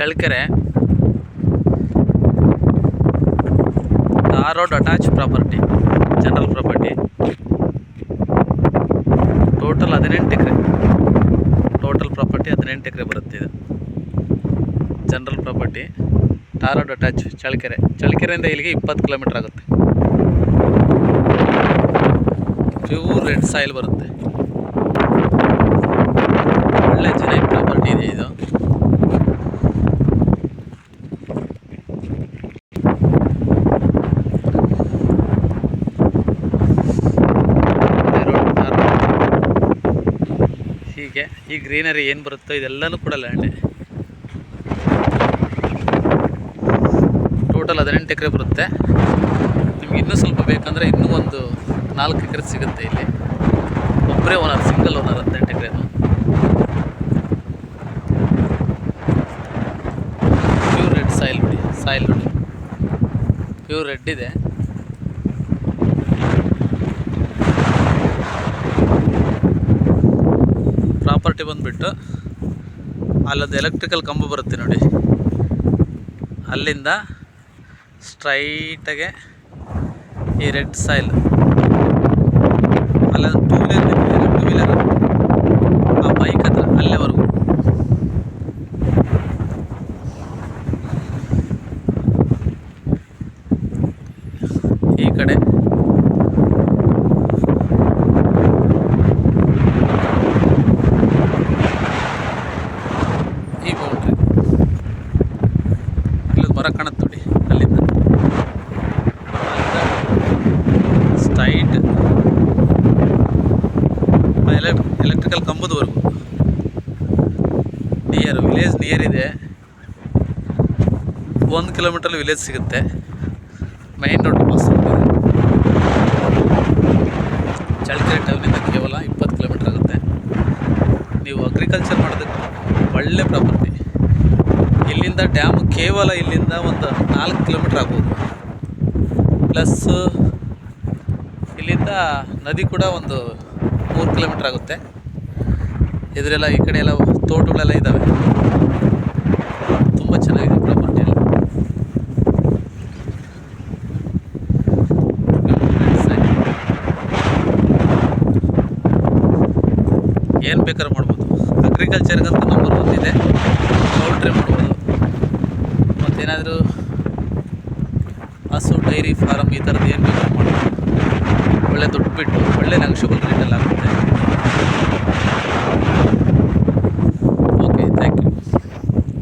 ಚಳ್ಳಕೆರೆ. ಆ road attach property general property total ಹದಿನೆಂಟು ಎಕರೆ. Total property ಹದಿನೆಂಟು ಎಕರೆ ಬರುತ್ತೆ ಇದು. General property tar road attach Challakere. ಚಳ್ಳಕೆರೆಯಿಂದ ಇಲ್ಲಿಗೆ ಇಪ್ಪತ್ತು ಕಿಲೋಮೀಟ್ರ್ ಆಗುತ್ತೆ. ಪ್ಯೂರ್ ರೆಡ್ ಸಾಯಿಲ್ ಬರುತ್ತೆ ಒಳ್ಳೆ ಚೆನ್ನಾಗಿ ಪ್ರಾಪರ್ಟಿ ಇದೆ ಇದು ಅದೇ road, tar road. ಹೀಗೆ ಈ ಗ್ರೀನರಿ ಏನು ಬರುತ್ತೋ ಇದೆಲ್ಲನೂ ಕೂಡ ಲ್ಯಾಂಡೆ ಟೋಟಲ್ ಹದಿನೆಂಟು ಎಕರೆ ಬರುತ್ತೆ. ನಿಮ್ಗೆ ಇನ್ನೂ ಸ್ವಲ್ಪ ಬೇಕಂದರೆ ಇನ್ನೂ ಒಂದು ನಾಲ್ಕು ಎಕರೆ ಸಿಗುತ್ತೆ ಇಲ್ಲಿ. ಒಬ್ಬರೇ ಓನರ್ ಸಿಂಗಲ್ ಓನರ್ ಹದಿನೆಂಟು ಎಕರೆ. ಪ್ಯೂರ್ ರೆಡ್ ಸಾಯಿಲ್ ಬಿಡಿ ಸಾಯಿಲ್ ಬಿಡಿ. ಪ್ಯೂರ್ ರೆಡ್ ಇದೆ. ಬಂದುಬಿಟ್ಟು ಅಲ್ಲೊಂದು ಎಲೆಕ್ಟ್ರಿಕಲ್ ಕಂಬ ಬರುತ್ತೆ ನೋಡಿ. ಅಲ್ಲಿಂದ ಸ್ಟ್ರೈಟಾಗೆ ಈ ರೆಡ್ ಸಾಯಿಲ್ ಅಲ್ಲ ಟೂ ವೀಲರ್ ಟೂ ವೀಲರ್ ಆ ಬೈಕ್ ಹತ್ರ ಅಲ್ಲೇವರೆಗೂ ಈ ಕಡೆ ಈ ಬೌಂಡ್ರಿ ಇಲ್ಲೊಂದು ಮರ ಕಾಣುತ್ತೆ ನೋಡಿ ಅಲ್ಲಿಂದ. ಸ್ಟೈಟ್ ಎಲೆಕ್ಟ್ರಿಕಲ್ ಕಂಬದವರೆಗೂ. ನಿಯರ್ ವಿಲೇಜ್ ನಿಯರ್ ಇದೆ. ಒಂದು ಕಿಲೋಮೀಟರ್ ವಿಲೇಜ್ ಸಿಗುತ್ತೆ. ಮೈನ್ ರೋಡ್ ಬಸ್ ಚಳ್ಳಕೆರೆ ಟೌನಿಂದ ಕೇವಲ ಇಪ್ಪತ್ತು ಕಿಲೋಮೀಟರ್ ಆಗುತ್ತೆ. ನೀವು ಅಗ್ರಿಕಲ್ಚರ್ ಮಾಡೋದಕ್ಕೆ ಒಳ್ಳೆ ಪ್ರಾಪರ್ಟಿ ಇಲ್ಲಿಂದ ಡ್ಯಾಮ್ ಕೇವಲ ಇಲ್ಲಿಂದ ಒಂದು ನಾಲ್ಕು ಕಿಲೋಮೀಟ್ರ್ ಆಗ್ಬೋದು. ಪ್ಲಸ್ ಇಲ್ಲಿಂದ ನದಿ ಕೂಡ ಒಂದು ಮೂರು ಕಿಲೋಮೀಟ್ರ್ ಆಗುತ್ತೆ. ಇದರೆಲ್ಲ ಈ ಕಡೆ ಎಲ್ಲ ತೋಟಗಳೆಲ್ಲ ಇದ್ದಾವೆ ತುಂಬ ಚೆನ್ನಾಗಿದೆ ಪ್ರಾಪರ್ಟಿ ಏನು ಬೇಕಾದ್ರೂ ಮಾಡ್ಬೋದು. ಅಗ್ರಿಕಲ್ಚರ್ಗಂತೂ ನಂಬರ್ ಮಾಡ್ಬೋದು ಮತ್ತೇನಾದರೂ ಹಸು, ಡೈರಿ ಫಾರಮ್ ಈ ಥರದ್ದು ಏನು ಬೇಕಾದ್ರೂ ಒಳ್ಳೆ ದುಡ್ಡು ಬಿಟ್ಟು ಒಳ್ಳೆ ನೆಗೋಷಿಯಬಲ್ ರೇಟಲ್ಲಿ ಆಗುತ್ತೆ